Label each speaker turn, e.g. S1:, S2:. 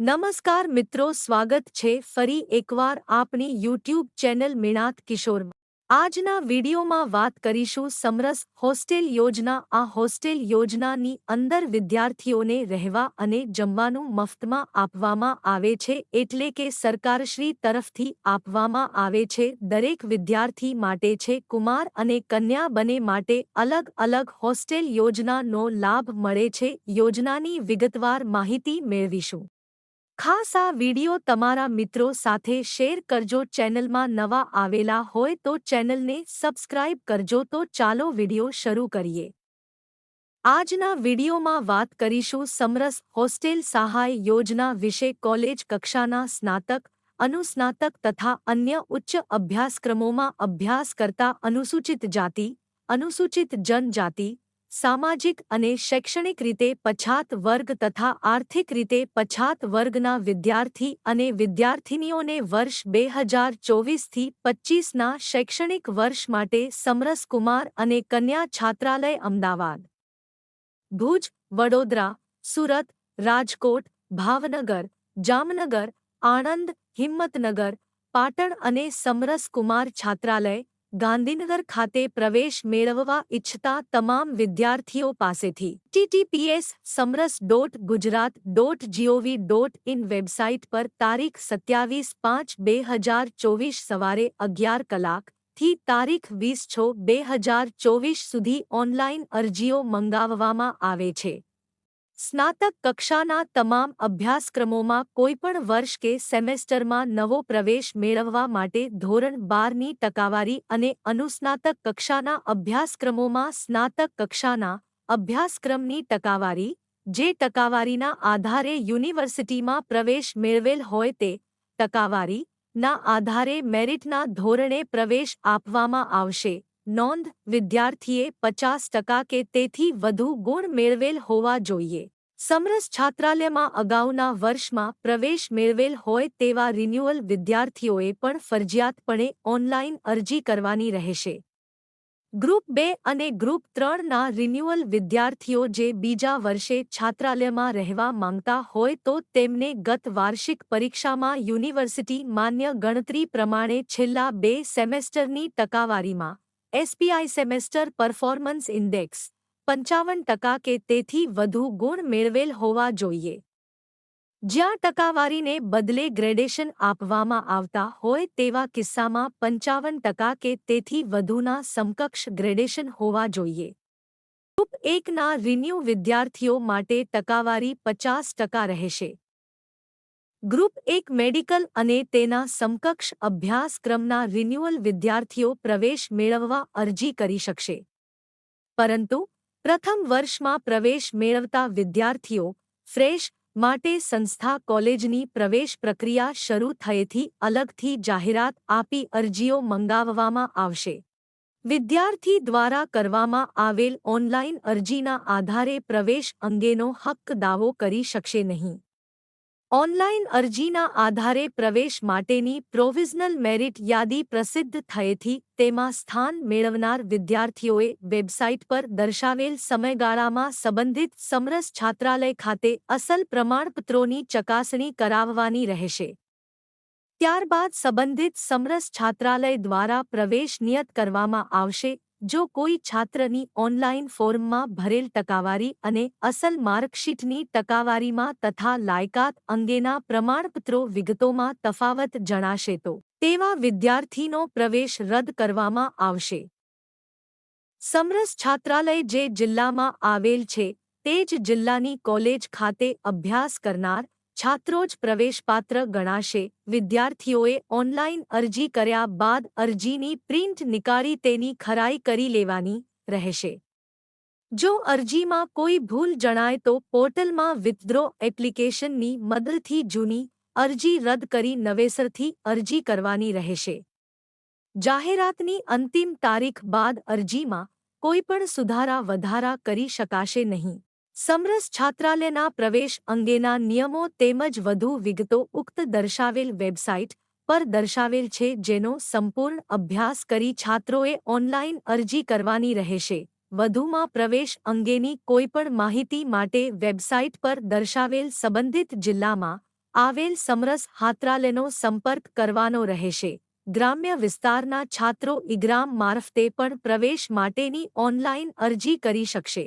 S1: નમસ્કાર મિત્રો, સ્વાગત છે ફરી એકવાર આપની યુટ્યુબ ચેનલ મિણાત કિશોરમાં. આજના વિડીયોમાં વાત કરીશું સમરસ હોસ્ટેલ યોજના. આ હોસ્ટેલ યોજનાની અંદર વિદ્યાર્થીઓને રહેવા અને જમવાનું મફતમાં આપવામાં આવે છે એટલે કે સરકારશ્રી તરફથી આપવામાં આવે છે. દરેક વિદ્યાર્થી માટે છે કુમાર અને કન્યા બને માટે અલગ અલગ હોસ્ટેલ યોજનાનો લાભ મળે છે. યોજનાની વિગતવાર માહિતી મેળવીશું. ખાસ આ વિડિયો તમારા મિત્રો સાથે શેર કરજો. ચેનલમાં નવા આવેલા હોય તો ચેનલને સબસ્ક્રાઇબ કરજો તો ચાલો વિડિયો શરૂ કરીએ. આજના વિડિયોમાં વાત કરીશું સમરસ હોસ્ટેલ સહાય યોજના વિશે કોલેજ કક્ષાના સ્નાતક, અનુસ્નાતક તથા અન્ય ઉચ્ચ અભ્યાસક્રમોમાં અભ્યાસ કરતા અનુસૂચિત જાતિ, અનુસૂચિત જનજાતિ સામાજિક અને શૈક્ષણિક રીતે પછાત વર્ગ તથા આર્થિક રીતે પછાત વર્ગના વિદ્યાર્થી અને વિદ્યાર્થિનીઓને વર્ષ બે હજાર ચોવીસથી પચ્ચીસના શૈક્ષણિક વર્ષ માટે સમરસ કુમાર અને કન્યા છાત્રાલય અમદાવાદ. ભુજ, વડોદરા, સુરત, રાજકોટ, ભાવનગર, જામનગર, આણંદ, હિંમતનગર, પાટણ અને સમરસ કુમાર છાત્રાલય ગાંધીનગર ખાતે પ્રવેશ મેળવવા ઇચ્છતા તમામ વિદ્યાર્થીઓ પાસેથી TTPS Samras dot Gujarat dot GOV dot in website પર તારીખ સત્યાવીસ પાંચ બે હજાર ચોવીસ સવારે અગિયાર કલાકથી તારીખ વીસ છ બે હજાર ચોવીસ સુધી ઓનલાઇન અરજીઓ મંગાવવામાં આવે છે. સ્નાતક કક્ષાના તમામ અભ્યાસક્રમોમાં કોઈપણ વર્ષ કે સેમેસ્ટરમાં નવો પ્રવેશ મેળવવા માટે ધોરણ બારની ટકાવારી અને અનુસ્નાતક કક્ષાના અભ્યાસક્રમોમાં સ્નાતક કક્ષાના અભ્યાસક્રમની ટકાવારી, જે ટકાવારીના આધારે યુનિવર્સિટીમાં પ્રવેશ મેળવેલ હોય તે ટકાવારી ના આધારે મેરિટના ધોરણે પ્રવેશ આપવામાં આવશે. નોંધ, વિદ્યાર્થીએ પચાસ ટકા કે તેથી વધુ ગુણ મેળવેલ હોવા જોઈએ. સમરસ છાત્રાલયમાં અગાઉના વર્ષમાં પ્રવેશ મેળવેલ હોય તેવા રિન્યુઅલ વિદ્યાર્થીઓએ પણ ફરજિયાતપણે ઓનલાઇન અરજી કરવાની રહેશે. ગ્રુપ બે અને ગ્રુપ ત્રણના રિન્યુઅલ વિદ્યાર્થીઓ જે બીજા વર્ષે છાત્રાલયમાં રહેવા માંગતા હોય તો તેમને ગત વાર્ષિક પરીક્ષામાં યુનિવર્સિટી માન્ય ગણતરી પ્રમાણે છેલ્લા બે સેમેસ્ટરની ટકાવારીમાં એસપીઆઈ સેમેસ્ટર પરફોર્મન્સ ઇન્ડેક્સ પંચાવન ટકા કે તેથી વધુ ગુણ મેળવેલ હોવા જોઈએ. જ્યાં ટકાવારીને બદલે ગ્રેડેશન આપવામાં આવતા હોય તેવા કિસ્સામાં પંચાવન ટકા કે તેથી વધુના સમકક્ષ ગ્રેડેશન હોવા જોઈએ. ગ્રુપ એકના રિન્યુ વિદ્યાર્થીઓ માટે ટકાવારી પચાસ ટકા રહેશે. ગ્રુપ એક મેડિકલ અને તેના સમકક્ષ અભ્યાસક્રમના રિન્યુઅલ વિદ્યાર્થીઓ પ્રવેશ મેળવવા અરજી કરી શકશે. પરંતુ, પ્રથમ વર્ષમાં પ્રવેશ મેળવતા વિદ્યાર્થીઓ ફ્રેશ માટે સંસ્થા કોલેજની પ્રવેશ પ્રક્રિયા શરૂ થયેથી અલગથી જાહેરાત આપી અરજીઓ મંગાવવામાં આવશે. વિદ્યાર્થી દ્વારા કરવામાં આવેલ ઓનલાઇન અરજીના આધારે પ્રવેશ અંગેનો હક્ક દાવો કરી શકશે નહીં. ઓનલાઇન અરજીના આધારે પ્રવેશ માટેની પ્રોવિઝનલ મેરિટ યાદી પ્રસિદ્ધ થયેથી તેમાં સ્થાન મેળવનાર વિદ્યાર્થીઓએ વેબસાઇટ પર દર્શાવેલ સમયગાળામાં સંબંધિત સમરસ છાત્રાલય ખાતે અસલ પ્રમાણપત્રોની ચકાસણી કરાવવાની રહેશે. ત્યારબાદ સંબંધિત સમરસ છાત્રાલય દ્વારા પ્રવેશ નિયત કરવામાં આવશે જો કોઈ છાત્રની ઓનલાઇન ફોર્મમાં ભરેલ ટકાવારી અને અસલ માર્કશીટની ટકાવારીમાં તથા લાયકાત અંગેના પ્રમાણપત્રો વિગતોમાં તફાવત જણાશે તો તેવા વિદ્યાર્થીનો પ્રવેશ રદ કરવામાં આવશે. સમરસ છાત્રાલય જે જિલ્લામાં આવેલ છે, તે જ જિલ્લાની કોલેજ ખાતે અભ્યાસ કરનાર છાત્રો જ પ્રવેશપાત્ર ગણાશે. વિદ્યાર્થીઓએ ઓનલાઇન અરજી કર્યા બાદ અરજીની પ્રિન્ટ નિકાળી તેની ખરાઈ કરી લેવાની રહેશે. જો અરજીમાં કોઈ ભૂલ જણાય તો પોર્ટલમાં વિથડ્રો એપ્લિકેશનની મદદથી જૂની અરજી રદ કરી નવેસરથી અરજી કરવાની રહેશે. જાહેરાતની અંતિમ તારીખ બાદ અરજીમાં કોઈપણ સુધારા વધારા કરી શકાશે નહીં. સમરસ છાત્રાલયના પ્રવેશ અંગેના નિયમો તેમજ વધુ વિગતો ઉક્ત દર્શાવેલ વેબસાઇટ પર દર્શાવેલ છે, જેનો સંપૂર્ણ અભ્યાસ કરી છાત્રોએ ઓનલાઇન અરજી કરવાની રહેશે. વધુમાં પ્રવેશ અંગેની કોઈપણ માહિતી માટે વેબસાઇટ પર દર્શાવેલ સંબંધિત જિલ્લામાં આવેલ સમરસ હાત્રાલયનો સંપર્ક કરવાનો રહેશે. ગ્રામ્ય વિસ્તારના છાત્રો ઇગ્રામ મારફતે પણ પ્રવેશ માટેની ઓનલાઇન અરજી કરી શકશે.